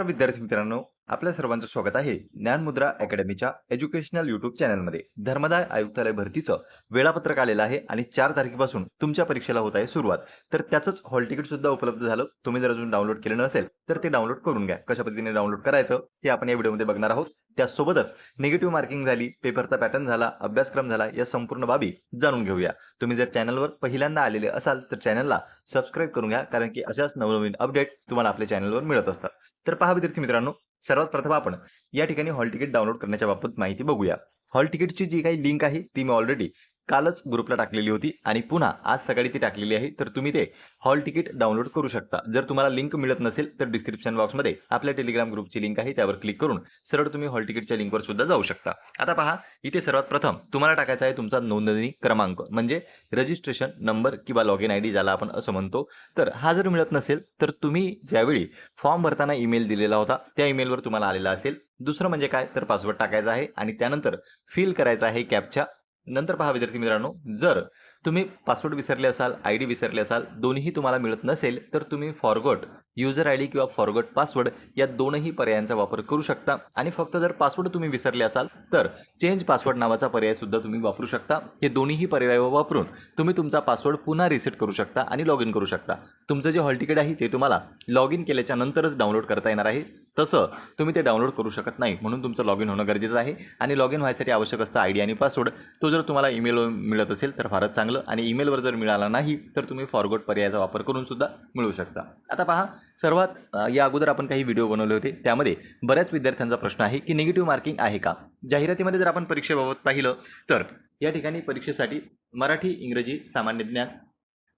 विद्यार्थी मित्रांनो आपल्या सर्वांचं स्वागत आहे ज्ञानमुद्रा अकॅडमीच्या एज्युकेशनल युट्यूब चॅनलमध्ये. धर्मदाय आयुक्तालय भरतीचं वेळापत्रक आलेलं आहे आणि चार तारखेपासून तुमच्या परीक्षेला होत आहे सुरुवात. तर त्याचंच हॉल तिकीट सुद्धा उपलब्ध झालं. तुम्ही जर अजून डाउनलोड केलं नसेल तर ते डाउनलोड करून घ्या. कशा पद्धतीने डाउनलोड करायचं ते आपण या व्हिडिओमध्ये बघणार आहोत. त्यासोबतच निगेटिव्ह मार्किंग झाली पेपरचा पॅटर्न झाला अभ्यासक्रम झाला या संपूर्ण बाबी जाणून घेऊया. तुम्ही जर चॅनलवर पहिल्यांदा आलेले असाल तर चॅनलला सबस्क्राईब करून घ्या कारण की अशाच नवनवीन अपडेट तुम्हाला आपल्या चॅनलवर मिळत असतात. तर पहा विद्यार्थी मित्रांनो सर्वात प्रथम आपण या ठिकाणी हॉल तिकीट डाउनलोड करण्याच्या बाबत माहिती बघूया. हॉल तिकीटची जी काही लिंक आहे ती मी ऑलरेडी कालच ग्रुपला टाकलेली होती आणि पुन्हा आज सकाळी ती टाकलेली आहे. तर तुम्ही ते हॉल तिकीट डाउनलोड करू शकता. जर तुम्हाला लिंक मिळत नसेल तर डिस्क्रिप्शन बॉक्समध्ये आपल्या टेलिग्राम ग्रुपची लिंक आहे त्यावर क्लिक करून सरळ तुम्ही हॉल तिकीटच्या लिंकवर सुद्धा जाऊ शकता. आता पहा इथे सर्वात प्रथम तुम्हाला टाकायचा आहे तुमचा नोंदणी क्रमांक म्हणजे रजिस्ट्रेशन नंबर किंवा लॉग इन आय डी ज्याला आपण असं म्हणतो. तर हा जर मिळत नसेल तर तुम्ही ज्यावेळी फॉर्म भरताना ईमेल दिलेला होता त्या ईमेलवर तुम्हाला आलेला असेल. दुसरं म्हणजे काय? तर पासवर्ड टाकायचा आहे आणि त्यानंतर फिल करायचा आहे कॅपच्या नंतर पहा विद्यार्थी मित्रांनो जर तुम्ही पासवर्ड विसरले असाल आय डी विसरले असाल दोन्हीही तुम्हाला मिळत नसेल तर तुम्ही फॉरगट युजर आय डी किंवा फॉरगट पासवर्ड या दोनही पर्यायांचा वापर करू शकता. आणि फक्त जर पासवर्ड तुम्ही विसरले असाल तर चेंज पासवर्ड नावाचा पर्याय सुद्धा तुम्ही वापरू शकता. हे दोन्हीही पर्याय वापरून तुम्ही तुमचा पासवर्ड पुन्हा रिसेट करू शकता आणि लॉग इन करू शकता. तुमचं जे हॉल तिकीट आहे ते तुम्हाला लॉग इन केल्याच्या नंतरच डाउनलोड करता येणार आहे. तसं तुम्ही ते डाउनलोड करू शकत नाही म्हणून तुमचं लॉग इन होणं गरजेचं आहे. आणि लॉग इन व्हायसाठी आवश्यक असतं आय डी आणि पासवर्ड तो जर तुम्हाला ईमेल मिळत असेल तर फारच चांगलं. आणि ईमेलवर जर मिळाला नाही तर तुम्ही फॉरगोट पर्यायाचा वापर करून सुद्धा मिळू शकता. आता पहा सर्वात या अगोदर आपण काही व्हिडिओ बनवले होते. त्यामध्ये बऱ्याच विद्यार्थ्यांचा प्रश्न आहे की निगेटिव्ह मार्किंग आहे का? जाहिरातीमध्ये जर आपण परीक्षेबाबत पाहिलं तर या ठिकाणी परीक्षेसाठी मराठी इंग्रजी सामान्य ज्ञान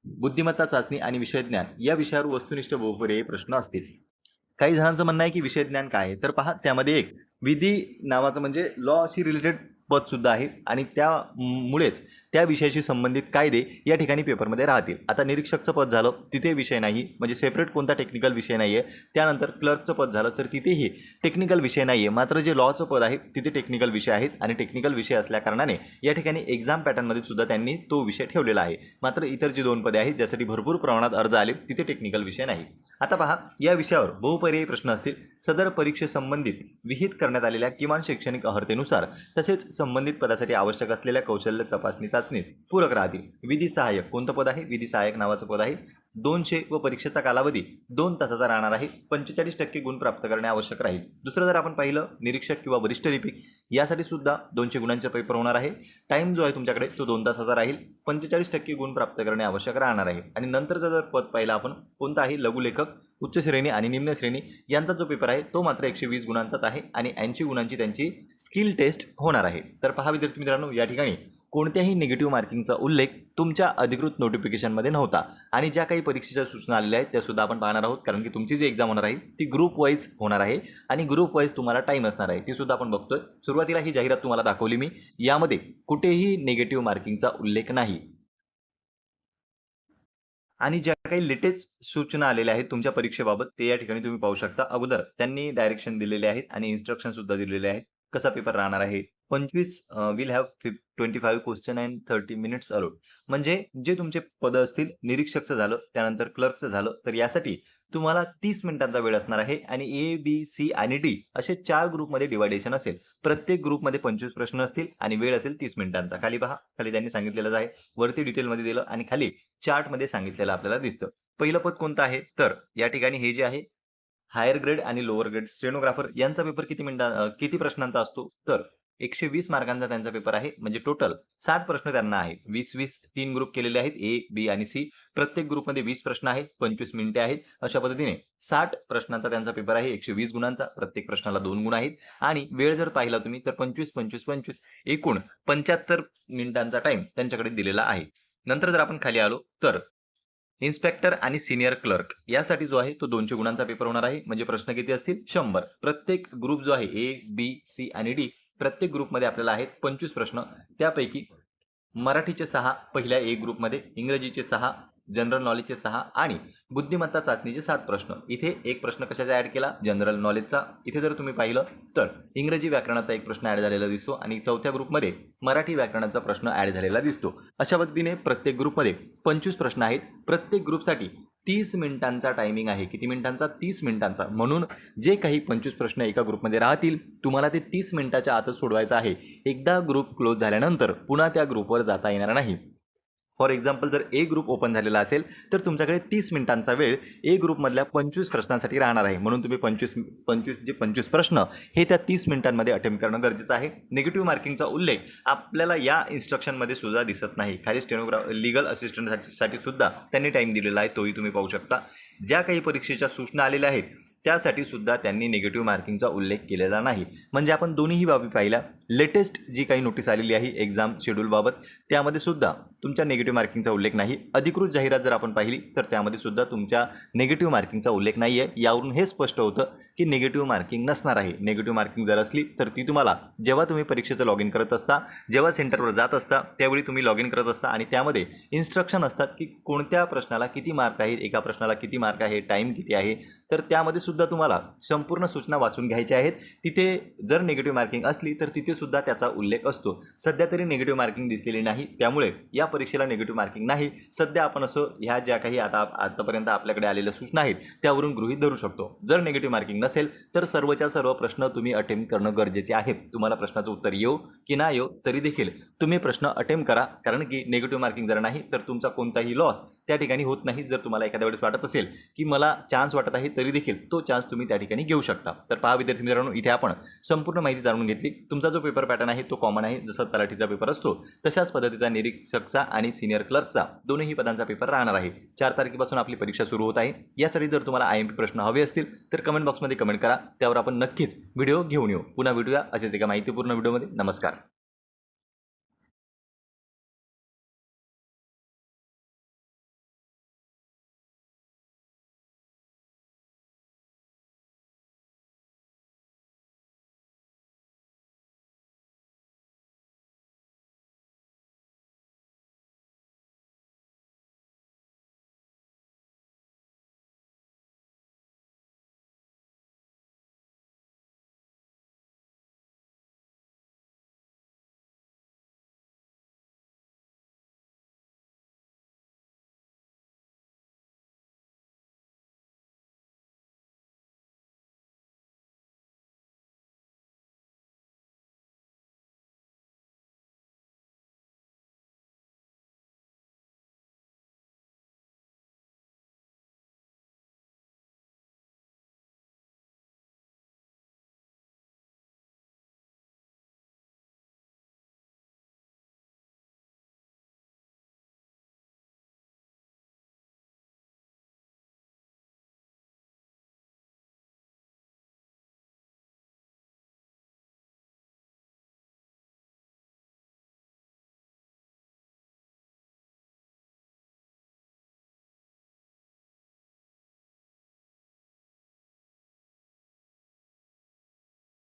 बुद्धिमत्ता चाचणी आणि विषय ज्ञान या विषयावर वस्तुनिष्ठ बहुपर्यायी प्रश्न असतील. काही जणांचं म्हणणं आहे की विषय ज्ञान काय आहे? तर पहा त्यामध्ये एक विधी नावाचं म्हणजे लॉशी रिलेटेड पदसुद्धा आहे आणि त्यामुळेच त्या विषयाशी संबंधित कायदे या ठिकाणी पेपरमध्ये राहतील. आता निरीक्षकचं पद झालं तिथे विषय नाही म्हणजे सेपरेट कोणता टेक्निकल विषय नाही आहे त्यानंतर क्लर्कचं पद झालं तर तिथेही टेक्निकल विषय नाही आहे मात्र जे लॉचं पद आहे तिथे टेक्निकल विषय आहेत आणि टेक्निकल विषय असल्याकारणाने या ठिकाणी एक्झाम पॅटर्नमध्ये सुद्धा त्यांनी तो विषय ठेवलेला आहे. मात्र इतर जी दोन पदे आहेत ज्यासाठी भरपूर प्रमाणात अर्ज आले तिथे टेक्निकल विषय नाही. आता पहा या विषयावर बहुपर्यायी प्रश्न असतील. सदर परीक्षेसंबंधित विहित करण्यात आलेल्या किमान शैक्षणिक अर्हतेनुसार तसेच संबंधित पदासाठी आवश्यक असलेल्या कौशल्य तपासणी चाचणीत पूरक राहतील. विधी सहाय्यक कोणतं पद आहे? विधी सहाय्यक नावाचं पद आहे. दोनशे व परीक्षेचा कालावधी दोन तासाचा राहणार आहे. पंचेचाळीस टक्के गुण प्राप्त करणे आवश्यक राहील. दुसरं जर आपण पाहिलं निरीक्षक किंवा वरिष्ठ लिपिक यासाठी सुद्धा दोनशे गुणांचे पेपर होणार आहे. टाईम जो आहे तुमच्याकडे तो दोन तासाचा राहील. पंचेचाळीस टक्के गुण प्राप्त करणे आवश्यक राहणार आहे. आणि नंतरचा जर पद पाहिलं आपण कोणता आहे? लघुलेखक उच्च श्रेणी आणि निम्न श्रेणी यांचा जो पेपर आहे तो मात्र एकशे वीस गुणांचाच आहे आणि ऐंशी गुणांची त्यांची स्किल टेस्ट होणार आहे. तर पहा विद्यार्थी मित्रांनो या ठिकाणी कोणत्याही निगेटिव्ह मार्किंगचा उल्लेख तुमच्या अधिकृत नोटिफिकेशनमध्ये नव्हता. आणि ज्या काही परीक्षेच्या सूचना आलेल्या आहेत त्या सुद्धा आपण पाहणार आहोत. कारण की तुमची जी एक्झाम होणार आहे ती ग्रुप वाईज होणार आहे. आणि ग्रुप वाईज तुम्हाला टाईम असणार आहे. ती सुद्धा आपण बघतोय. सुरुवातीला ही जाहिरात तुम्हाला दाखवली मी. यामध्ये कुठेही निगेटिव्ह मार्किंगचा उल्लेख नाही. आणि ज्या काही लेटेस्ट सूचना आलेल्या आहेत तुमच्या परीक्षेबाबत ते या ठिकाणी तुम्ही पाहू शकता. अगोदर त्यांनी डायरेक्शन दिलेले आहेत आणि इन्स्ट्रक्शन सुद्धा दिलेले आहेत. कसा पेपर राहणार आहे? पंचवीस will have twenty five question and thirty minutes allowed म्हणजे जे तुमचे पदं असतील निरीक्षकचं झालं त्यानंतर क्लर्कचं झालं तर यासाठी तुम्हाला तीस मिनिटांचा वेळ असणार आहे आणि ए बी सी आणि डी असे चार ग्रुपमध्ये डिवायडेशन असेल. प्रत्येक ग्रुपमध्ये पंचवीस प्रश्न असतील आणि वेळ असेल तीस मिनिटांचा. खाली पहा खाली त्यांनी सांगितलेलं आहे. वरती डिटेलमध्ये दिलं आणि खाली चार्टमध्ये सांगितलेलं आपल्याला दिसतं. पहिलं पद कोणतं आहे? तर या ठिकाणी हे जे आहे हायर ग्रेड आणि लोअर ग्रेड स्टेनोग्राफर यांचा पेपर किती मिनिटा किती प्रश्नांचा असतो? तर एकशे वीस मार्कांचा त्यांचा पेपर आहे. म्हणजे टोटल साठ प्रश्न त्यांना आहे वीस वीस तीन ग्रुप केलेले आहेत. ए बी आणि सी प्रत्येक ग्रुपमध्ये वीस प्रश्न आहेत. पंचवीस मिनिटे आहेत. अशा पद्धतीने साठ प्रश्नांचा त्यांचा पेपर आहे. एकशे वीस गुणांचा. प्रत्येक प्रश्नाला दोन गुण आहेत. आणि वेळ जर पाहिला तुम्ही तर पंचवीस पंचवीस पंचवीस एकूण पंच्याहत्तर मिनिटांचा टाइम त्यांच्याकडे दिलेला आहे. नंतर जर आपण खाली आलो तर इन्स्पेक्टर आणि सिनियर क्लर्क यासाठी जो आहे तो दोनशे गुणांचा पेपर होणार आहे. म्हणजे प्रश्न किती असतील? शंभर. प्रत्येक ग्रुप जो आहे ए बी सी आणि डी प्रत्येक ग्रुपमध्ये आपल्याला आहेत पंचवीस प्रश्न. त्यापैकी मराठीचे सहा पहिल्या ए ग्रुपमध्ये इंग्रजीचे सहा जनरल नॉलेजचे सहा आणि बुद्धिमत्ता चाचणीचे सात प्रश्न. इथे एक प्रश्न कशाचा ॲड केला? जनरल नॉलेजचा. इथे जर तुम्ही पाहिलं तर इंग्रजी व्याकरणाचा एक प्रश्न ॲड झालेला दिसतो आणि चौथ्या ग्रुपमध्ये मराठी व्याकरणाचा प्रश्न ॲड झालेला दिसतो. अशा पद्धतीने प्रत्येक ग्रुपमध्ये पंचवीस प्रश्न आहेत. प्रत्येक ग्रुपसाठी तीस मिनिटांचा टायमिंग आहे. किती मिनिटांचा? तीस मिनिटांचा. म्हणून जे काही पंचवीस प्रश्न एका ग्रुपमध्ये राहतील तुम्हाला ते तीस मिनिटाच्या आतच सोडवायचं आहे. एकदा ग्रुप क्लोज झाल्यानंतर पुन्हा त्या ग्रुपवर जाता येणार नाही. फॉर एक्झाम्पल जर ए ग्रुप ओपन झालेला असेल तर तुमच्याकडे तीस मिनिटांचा वेळ ए ग्रुपमधल्या पंचवीस प्रश्नांसाठी राहणार आहे. म्हणून तुम्ही पंचवीस पंचवीस जे पंचवीस प्रश्न हे त्या तीस मिनिटांमध्ये अटेम्प्ट करणं गरजेचं आहे. निगेटिव्ह मार्किंगचा उल्लेख आपल्याला या इन्स्ट्रक्शनमध्ये सुद्धा दिसत नाही. खाली स्टेनोग्रा लिगल असिस्टंटसाठी सुद्धा त्यांनी टाईम दिलेला आहे तोही तुम्ही पाहू शकता. ज्या काही परीक्षेच्या सूचना आलेल्या आहेत त्यासाठी सुद्धा त्यांनी निगेटिव्ह मार्किंगचा उल्लेख केलेला नाही. म्हणजे आपण दोन्हीही बाबी पाहिल्या. लेटेस्ट जी काही नोटीस आलेली आहे एक्झाम शेड्यूलबाबत त्यामध्ये सुद्धा तुमच्या निगेटिव्ह मार्किंगचा उल्लेख नाही. अधिकृत जाहिरात जर आपण पाहिली तर त्यामध्ये सुद्धा तुमच्या निगेटिव्ह मार्किंगचा उल्लेख नाही आहे यावरून हे स्पष्ट होतं की निगेटिव्ह मार्किंग नसणार आहे. निगेटिव्ह मार्किंग जर असली तर ती तुम्हाला जेव्हा तुम्ही परीक्षेचं लॉग इन करत असता जेव्हा सेंटरवर जात असता त्यावेळी तुम्ही लॉग इन करत असता आणि त्यामध्ये इन्स्ट्रक्शन असतात की कोणत्या प्रश्नाला किती मार्क आहेत एका प्रश्नाला किती मार्क आहे टाईम किती आहे तर त्यामध्ये सुद्धा तुम्हाला संपूर्ण सूचना वाचून घ्यायच्या आहेत. तिथे जर निगेटिव्ह मार्किंग असली तर तिथे सुद्धा त्याचा उल्लेख असतो. सध्या तरी निगेटिव्ह मार्किंग दिसलेली नाही. त्यामुळे या परीक्षेला निगेटिव्ह मार्किंग नाही. सध्या आपण असं ह्या ज्या काही आता आतापर्यंत आपल्याकडे आलेल्या सूचना आहेत त्यावरून गृहीत धरू शकतो. जर निगेटिव्ह मार्किंग नसेल असेल तर सर्वच्या सर्व प्रश्न तुम्ही अटेम्प्ट करणं गरजेचे आहे. तुम्हाला प्रश्नाचं उत्तर येऊ की नाही येऊ तरी देखील तुम्ही प्रश्न अटेम्प्ट करा. कारण की निगेटिव्ह मार्किंग जर नाही तर तुमचा कोणताही लॉस त्या ठिकाणी होत नाही. जर तुम्हाला एखाद्या वेळेस वाटत असेल की मला चान्स वाटत आहे तरी देखील तो चान्स तुम्ही त्या ठिकाणी घेऊ शकता. तर पहा विद्यार्थी मित्रांनो इथे आपण संपूर्ण माहिती जाणून घेतली. तुमचा जो पेपर पॅटर्न आहे तो कॉमन आहे. जसं तलाठीचा पेपर असतो तशाच पद्धतीचा निरीक्षकचा आणि सिनियर क्लर्कचा दोन्ही पदांचा पेपर राहणार आहे. चार तारखेपासून आपली परीक्षा सुरू होत आहे. यासाठी जर तुम्हाला आय एम पी प्रश्न हवे असतील तर कमेंट बॉक्समध्ये कमेंट करा. त्यावर आपण नक्कीच व्हिडिओ घेऊन येऊ. पुन्हा भेटूया असेच एका माहितीपूर्ण व्हिडिओमध्ये. नमस्कार.